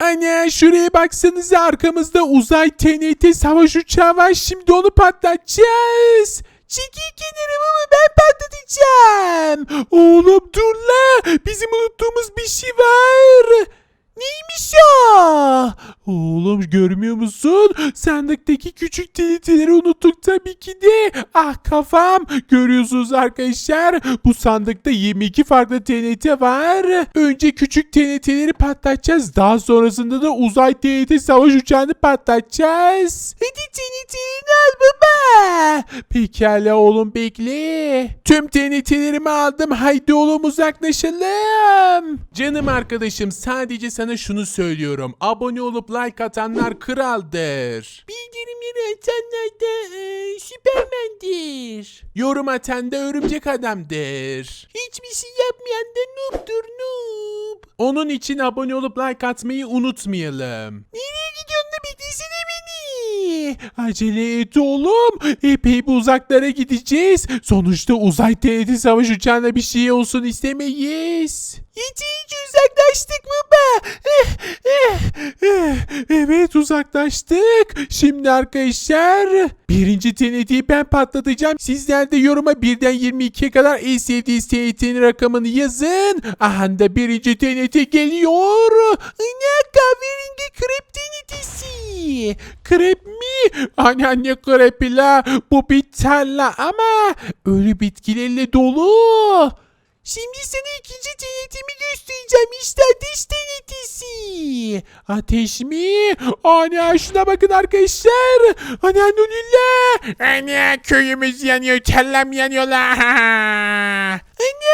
Ana şuraya baksanıza arkamızda uzay TNT savaş uçağı var. Şimdi onu patlatacağız. Çekil kenarımı ben patlatacağım. Oğlum dur la. Bizim unuttuğumuz bir şey var. Neymiş o? Oğlum görmüyor musun? Sandıktaki küçük TNT'leri unuttuk tabii ki de. Ah kafam. Görüyorsunuz arkadaşlar. Bu sandıkta 22 farklı TNT var. Önce küçük TNT'leri patlatacağız. Daha sonrasında da uzay TNT savaş uçağını patlatacağız. Hadi TNT'lerini al baba. Pekala oğlum bekle. Tüm TNT'lerimi aldım. Haydi oğlum uzaklaşalım. Canım arkadaşım sadece sana şunu söylüyorum. Abone olup like atanlar kraldır. Bildirimleri atanlar da e, süpermendir. Yorum atan da örümcek adamdır. Hiçbir şey yapmayan da noob'dur noob. Onun için abone olup like atmayı unutmayalım. Nereye gidiyorsun da beklesene beni. Acele et oğlum. Epey bir uzaklara gideceğiz. Sonuçta uzay TNT savaş uçağına bir şey olsun istemeyiz. Yeterince uzaklaştık baba. Evet uzaklaştık. Şimdi arkadaşlar birinci TNT'yi ben patlatacağım. Sizler de yoruma birden 22'ye kadar en sevdiğiniz TNT'nin rakamını yazın. Aha da birinci TNT geliyor. Ne kahverengi krep TNT'si. Krep mi? Anneanne krepi la. Bu bir tarla ama ölü bitkilerle dolu. Şimdi sana ikinci TNT'mi göstereceğim. İşte ateş TNT'si. Ateş mi? Ana şuna bakın arkadaşlar. Ana nulilla. Ana köyümüz yanıyor. Tarlam yanıyor la. Ana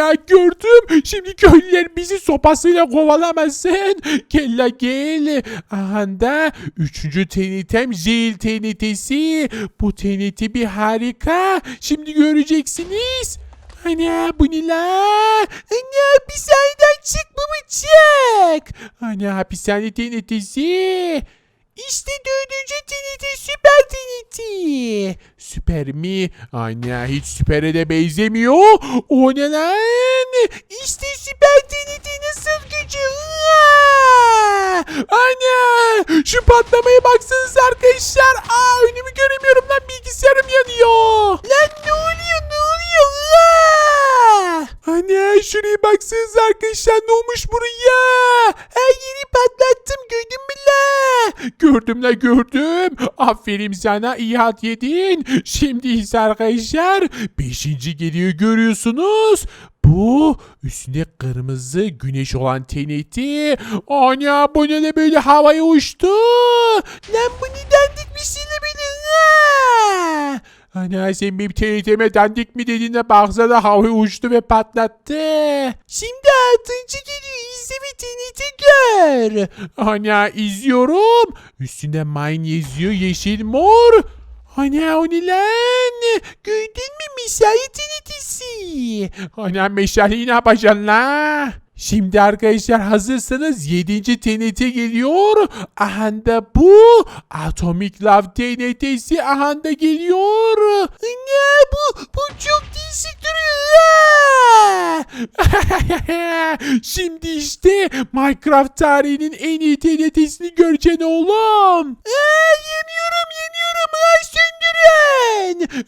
Ana gördüm. Şimdi köylüler bizi sopasıyla kovalamasın. Gel la gel. Aha da üçüncü TNT'm Jail TNT'si. Bu TNT bir harika. Şimdi göreceksiniz. Ana bu ne la? Ana hapishaneden çık babacık. Ana hapishane TNT'si. İşte dördüncü TNT süper TNT. Süper mi? Ana hiç süpere de benzemiyor. O ne lan? İşte süper TNT nasıl gücü? Ana şu patlamaya baksanıza arkadaşlar. Aa önümü göremiyorum lan bilgisayarım yanıyor. Lan ne? Ana şuraya baksanıza arkadaşlar ne olmuş buraya? Her yeri patlattım gördün mü la? Gördüm la gördüm. Aferin sana iyi hat yedin. Şimdi ise arkadaşlar 5. geliyor görüyorsunuz. Bu üstünde kırmızı güneş olan TNT. Ana bu ne böyle havaya uçtu. Lan bu ne dandik bir şeyle böyle. Aa! Ana sen benim TNT'me dandik mi dediğinde baksana havaya uçtu ve patlattı. Şimdi altıncı geliyor izle ve TNT gör. Ana izliyorum. Üstünde mine yazıyor yeşil mor. Ana o ne lan? Gördün mü meşale TNT'si? Ana meşaleyi ne yapacaksın la? Şimdi arkadaşlar hazırsanız 7. TNT geliyor. Aha da bu Atomic Love TNT'si aha da geliyor. Ne bu? Bu çok değişik duruyor. Şimdi işte Minecraft tarihinin en iyi TNT'sini göreceksin oğlum. Aa, yeniyorum yeniyorum. Söndürün.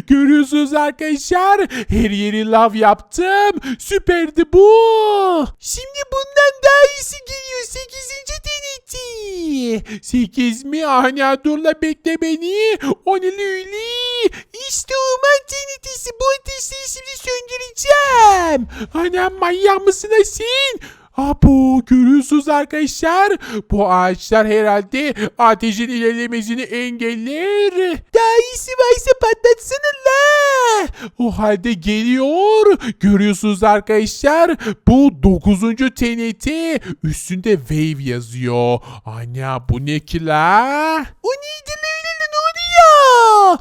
Görüyorsunuz arkadaşlar. Her yeri lav yaptım. Süperdi bu. Şimdi bundan daha iyisi geliyor. 8. TNT. 8 mi? Ana dur la bekle beni. O ne lüli? İşte Oman TNT'si. Bu ateşleri şimdi söndüreceğim. Anam manyak mısın Asin? Abo görüyorsunuz arkadaşlar. Bu ağaçlar herhalde ateşin ilerlemesini engeller. Daha iyisi varsa patlatsana la. O halde geliyor. Görüyorsunuz arkadaşlar. Bu 9. TNT. Üstünde wave yazıyor. Ana bu ne ki la? O neydi öyle oluyor?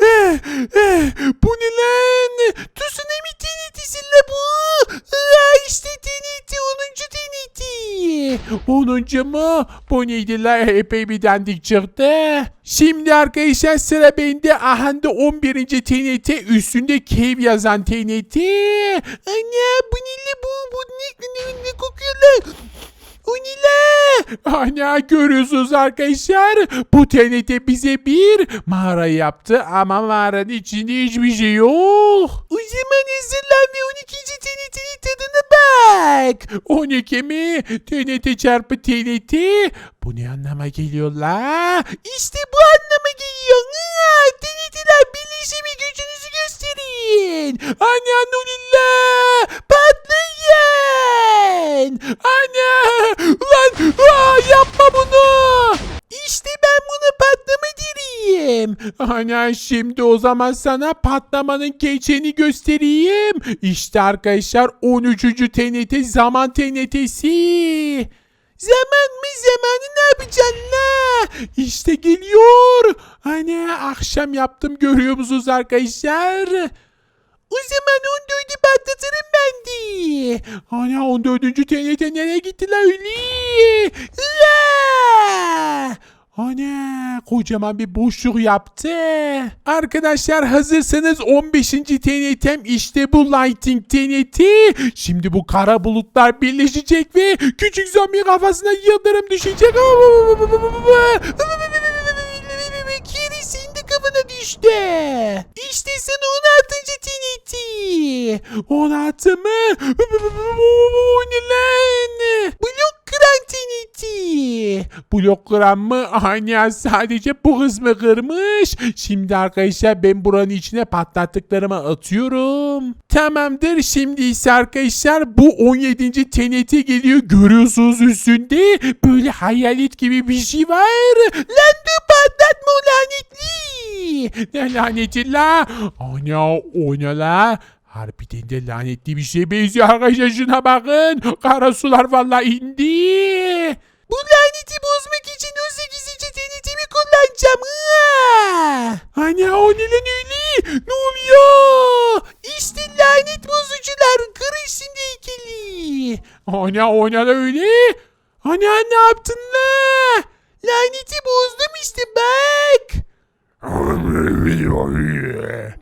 Eh, eh, bu ne lan? Tsunami TNT'si la bu. Aa, işte TNT 10. TNT. 10. mu? Bu neydi la? Epey bir dandik çıktı. Şimdi arkadaşlar sıra bende. Aha da 11. TNT üstünde Cave yazan TNT. Ana bu ne la bu? Bu ne, ne, ne kokuyor la? Ana görüyorsunuz arkadaşlar. Bu TNT bize bir mağara yaptı ama mağaranın içinde hiçbir şey yok. O zaman hazırlan ve 12. TNT'nin tadına bak. 12 mi? TNT çarpı TNT. Bu ne anlama geliyor la? İşte bu anlama geliyor. TNT'ler birleşimi gücünüzü gösterin. Ana nulillah. Patlayın. Ana. Ulan aa, yapma bunu. İşte ben bunu patlama Ana şimdi o zaman sana patlamanın geçeni göstereyim. İşte arkadaşlar 13. TNT zaman TNT'si. Zaman mı zamanı ne yapacaksın la? İşte geliyor. Hani akşam yaptım görüyor musunuz arkadaşlar? O zaman 14'ü patlatırım ben de. Ana 14. TNT nereye gitti la öyle? La! Ana kocaman bir boşluk yaptı. Arkadaşlar hazırsanız 15. TNT'm işte bu Lighting TNT. Şimdi bu kara bulutlar birleşecek ve küçük zombi kafasına yıldırım düşecek. Kerisinde kafana düştü. İşte sana 16. TNT. 16 mı? O ne lan? Blok kıran TNT. Blok kıran mı? Aynen sadece bu kısmı kırmış. Şimdi arkadaşlar ben buranın içine patlattıklarımı atıyorum. Tamamdır. Şimdi ise arkadaşlar bu 17. TNT geliyor. Görüyorsunuz üstünde. Böyle hayalet gibi bir şey var. Lan dur patlatma lanetli. Ne laneti la? Ana o ne la? Harbiden de lanetli bir şey benziyor arkadaşlar şuna bakın. Kara sular vallahi indi. Bu laneti bozmak için 18. TNT'mi kullanacağım. Ana o ne lan öyle? Ne oluyor? İşte lanet bozucular kırın şimdi heykeli. Ana o ne lan öyle? Ana ne yaptın la? Laneti bozdum işte bak.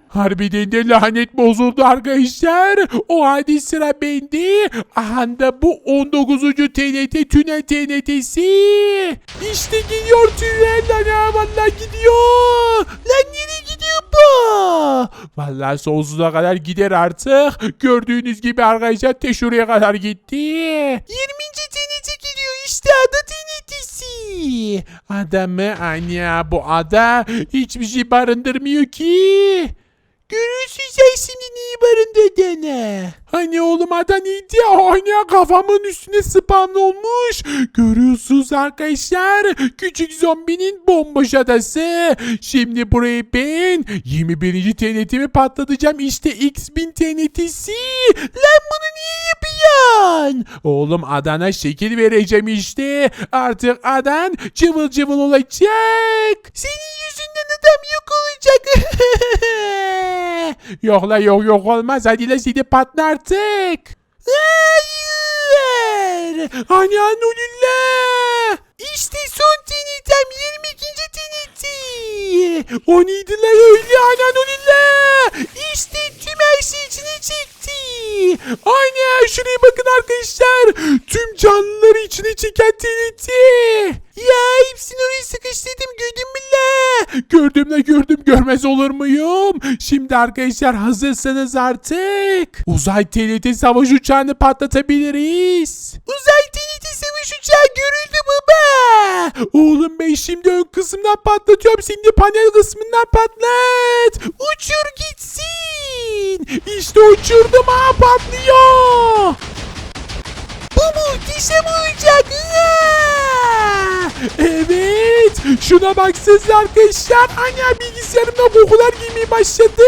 Harbiden de lanet bozuldu arkadaşlar. O halde sıra bende. Aha da bu 19. TNT tünel TNT'si. İşte gidiyor tünel lan ha valla gidiyor. Lan nereye gidiyor bu? Valla sonsuza kadar gider artık. Gördüğünüz gibi arkadaşlar te kadar gitti. 20. TNT gidiyor işte ada TNT'si. Ada mı? Anya bu ada hiçbir şey barındırmıyor ki. Görürsün sen şimdi neyi barındırdığını. Hani oğlum ada neydi? Hani kafamın üstüne spawn olmuş. Görüyorsunuz arkadaşlar. Küçük zombinin bomboş adası. Şimdi burayı ben 21. TNT'mi patlatacağım. İşte X1000 TNT'si. Lan bunu niye yapıyorsun? Oğlum adana şekil vereceğim işte. Artık adan cıvıl cıvıl olacak. Senin yüzünden adam yok olacak. yok la yok yok olmaz. Hadi la seni patla artık. Hayır. Hani anulillah. İşte son TNT'm 22. TNT. O neydi la öyle ananulillah. İşte şey içine çekti. Aynen şuraya bakın arkadaşlar. Tüm canlıları içine çeken TNT. Ya hepsini oraya sıkıştırdım gördün mü la? Gördüm la gördüm görmez olur muyum? Şimdi arkadaşlar hazırsanız artık uzay TNT savaş uçağını patlatabiliriz. Uzay TNT savaş uçağı görüldü baba. Oğlum ben şimdi ön kısımdan patlatıyorum. De panel kısmından patlat. Uçur gitsin. İşte uçurdum ha patlıyor. Bu muhteşem olacak. Evet. Şuna baksanıza arkadaşlar. Ana bilgisayarımda kokular giymeye başladı.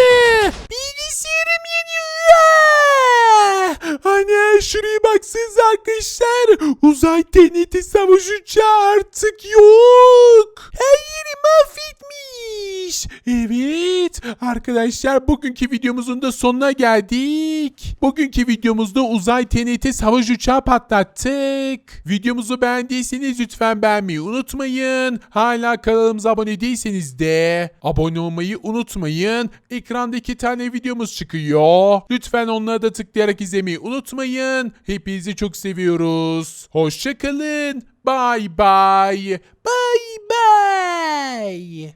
Ana şuraya baksanıza arkadaşlar. Uzay TNT savaş uçağı artık yok. Her yeri mahvetmiş. Evet. Arkadaşlar bugünkü videomuzun da sonuna geldik. Bugünkü videomuzda uzay TNT savaş uçağı patlattık. Videomuzu beğendiyseniz lütfen beğenmeyi unutmayın. Hala kanalımıza abone değilseniz de abone olmayı unutmayın. Ekranda iki tane videomuz çıkıyor. Lütfen onlara da tıklayarak izlemeyi unutmayın. Hepinizi çok seviyoruz. Hoşçakalın. Bye bye. Bye bye.